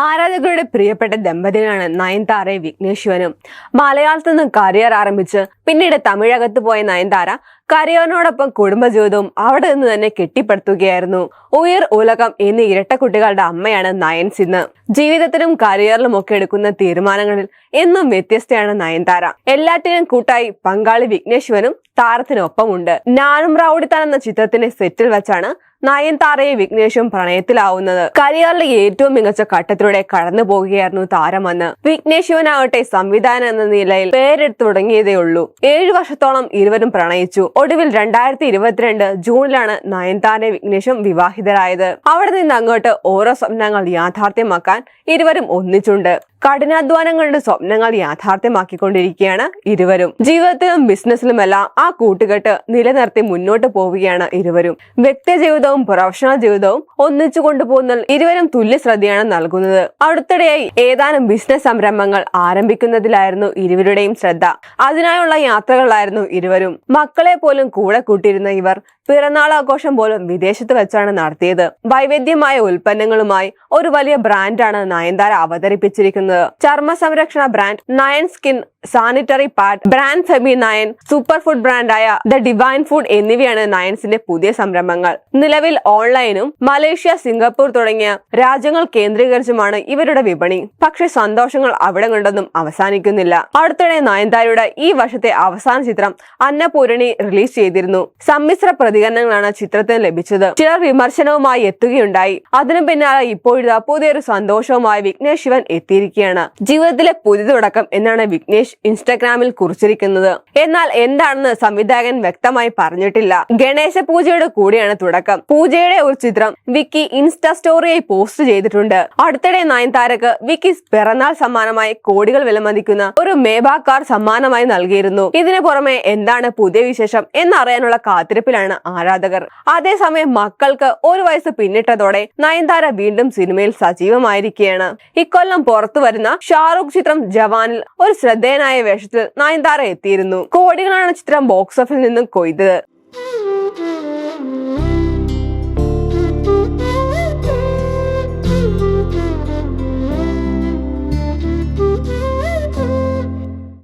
ആരാധകരുടെ പ്രിയപ്പെട്ട ദമ്പതികളാണ് നയൻതാരയും വിഘ്നേശ്വനും മലയാളത്തിൽ നിന്ന് കരിയർ ആരംഭിച്ച് പിന്നീട് തമിഴകത്ത് പോയ നയൻതാര കരിയറിനോടൊപ്പം കുടുംബജീവിതവും അവിടെ നിന്ന് തന്നെ കെട്ടിപ്പടുത്തുകയായിരുന്നു. ഉയർ ഉലകം എന്നീ ഇരട്ട കുട്ടികളുടെ അമ്മയാണ് നയൻസ് ഇന്ന് ജീവിതത്തിലും കരിയറിലും ഒക്കെ എടുക്കുന്ന തീരുമാനങ്ങളിൽ എന്നും വ്യത്യസ്തയാണ് നയൻതാര. എല്ലാറ്റിനും കൂട്ടായി പങ്കാളി വിഘ്നേശ്വനും താരത്തിനൊപ്പമുണ്ട്. ഞാനും റൌഡിത്താൻ എന്ന ചിത്രത്തിന്റെ സെറ്റിൽ വെച്ചാണ് നയൻതാരയും വിഘ്നേഷും പ്രണയത്തിലാവുന്നത്. കരിയറിലെ ഏറ്റവും മികച്ച ഘട്ടത്തിലൂടെ കടന്നു പോകുകയായിരുന്നു താരമെന്ന് വിഘ്നേശ്വനാവട്ടെ സംവിധാനം എന്ന നിലയിൽ പേരെടുത്തു തുടങ്ങിയതേ ഉള്ളൂ ഏഴു വർഷത്തോളം ഇരുവരും പ്രണയിച്ചു. ഒടുവിൽ രണ്ടായിരത്തി ഇരുപത്തിരണ്ട് ജൂണിലാണ് നയൻതാരെ വിഘ്നേഷും വിവാഹിതരായത്. അവിടെ നിന്ന് അങ്ങോട്ട് ഓരോ സ്വപ്നങ്ങൾ യാഥാർത്ഥ്യമാക്കാൻ ഇരുവരും ഒന്നിച്ചുണ്ട്. കഠിനാധ്വാനം കൊണ്ട് സ്വപ്നങ്ങൾ യാഥാർത്ഥ്യമാക്കിക്കൊണ്ടിരിക്കുകയാണ് ഇരുവരും. ജീവിതത്തിലും ബിസിനസ്സിലുമെല്ലാം ആ കൂട്ടുകെട്ട് നിലനിർത്തി മുന്നോട്ട് പോവുകയാണ് ഇരുവരും. വ്യക്തി ജീവിതവും പ്രൊഫഷണൽ ജീവിതവും ഒന്നിച്ചു കൊണ്ടുപോകുന്ന ഇരുവരും തുല്യ ശ്രദ്ധയാണ് നൽകുന്നത്. അടുത്തിടെയായി ഏതാനും ബിസിനസ് സംരംഭങ്ങൾ ആരംഭിക്കുന്നതിലായിരുന്നു ഇരുവരുടെയും ശ്രദ്ധ. അതിനായുള്ള യാത്രകളായിരുന്നു ഇരുവരും. മക്കളെ പോലും കൂടെ കൂട്ടിയിരുന്ന ഇവർ പിറന്നാൾ ആഘോഷം പോലും വിദേശത്ത് വെച്ചാണ് നടത്തിയത്. വൈവിധ്യമായ ഉൽപ്പന്നങ്ങളുമായി ഒരു വലിയ ബ്രാൻഡാണ് നയൻതാര അവതരിപ്പിച്ചിരിക്കുന്നത്. ചർമ്മ സംരക്ഷണ brand nine skin sanitary pad brand Femi nine super food ബ്രാൻഡായ the divine food എന്നിവയാണ് നയൻസിന്റെ പുതിയ സംരംഭങ്ങൾ. നിലവിൽ ഓൺലൈനും മലേഷ്യ സിംഗപ്പൂർ തുടങ്ങിയ രാജ്യങ്ങൾ കേന്ദ്രീകരിച്ചുമാണ് ഇവരുടെ വിപണി. പക്ഷെ സന്തോഷങ്ങൾ അവിടെ കൊണ്ടൊന്നും അവസാനിക്കുന്നില്ല. അടുത്തിടെ നയൻതാരയുടെ ഈ വർഷത്തെ അവസാന ചിത്രം അന്നപൂരണി റിലീസ് ചെയ്തിരുന്നു. സമ്മിശ്ര പ്രതികരണങ്ങളാണ് ചിത്രത്തിന് ലഭിച്ചത്. ചിലർ വിമർശനവുമായി എത്തുകയുണ്ടായി. അതിനു പിന്നാലെ ഇപ്പോഴത്തെ പുതിയൊരു സന്തോഷവുമായി വിഘ്നേഷ് ശിവൻ എത്തിയിരിക്കുകയാണ് ജീവിതത്തിലെ പുതിയ തുടക്കം എന്നാണ് വിഘ്നേഷ് ഇൻസ്റ്റാഗ്രാമിൽ കുറിച്ചിരിക്കുന്നത്. എന്നാൽ എന്താണെന്ന് സംവിധായകൻ വ്യക്തമായി പറഞ്ഞിട്ടില്ല. ഗണേശ പൂജയുടെ കൂടിയാണ് തുടക്കം. പൂജയുടെ ഒരു ചിത്രം വിക്കി ഇൻസ്റ്റാ സ്റ്റോറിയായി പോസ്റ്റ് ചെയ്തിട്ടുണ്ട്. അടുത്തിടെ നയൻതാരക്ക് വിക്കി പിറന്നാൾ സമ്മാനമായി കോടികൾ വിലമതിക്കുന്ന ഒരു മേബാ കാർ സമ്മാനമായി നൽകിയിരുന്നു. ഇതിനു പുറമെ എന്താണ് പുതിയ വിശേഷം എന്നറിയാനുള്ള കാത്തിരിപ്പിലാണ് ആരാധകർ. അതേസമയം മക്കൾക്ക് ഒരു വയസ്സ് പിന്നിട്ടതോടെ നയൻതാര വീണ്ടും സിനിമയിൽ സജീവമായിരിക്കുകയാണ്. ഇക്കൊല്ലം പുറത്തു വരുന്ന ഷാറുഖ് ചിത്രം ജവാനിൽ ഒരു ശ്രദ്ധേയനായ വേഷത്തിൽ നയൻതാര എത്തിയിരുന്നു. കോടികളാണ് ചിത്രം ബോക്സ് ഓഫിൽ നിന്നും കൊയ്തത്.